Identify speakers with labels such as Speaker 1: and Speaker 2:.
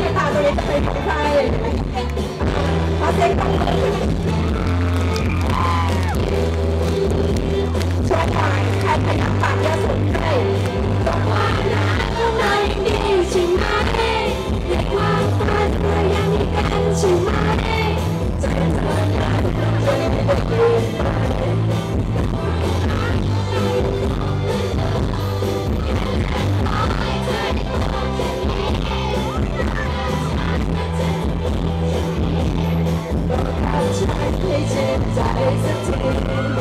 Speaker 1: ที่พาตัวเองไปที่ไทยขอเสียช่วยหน่อยใครเปนนักปั่นเยอะ 再ห้คิด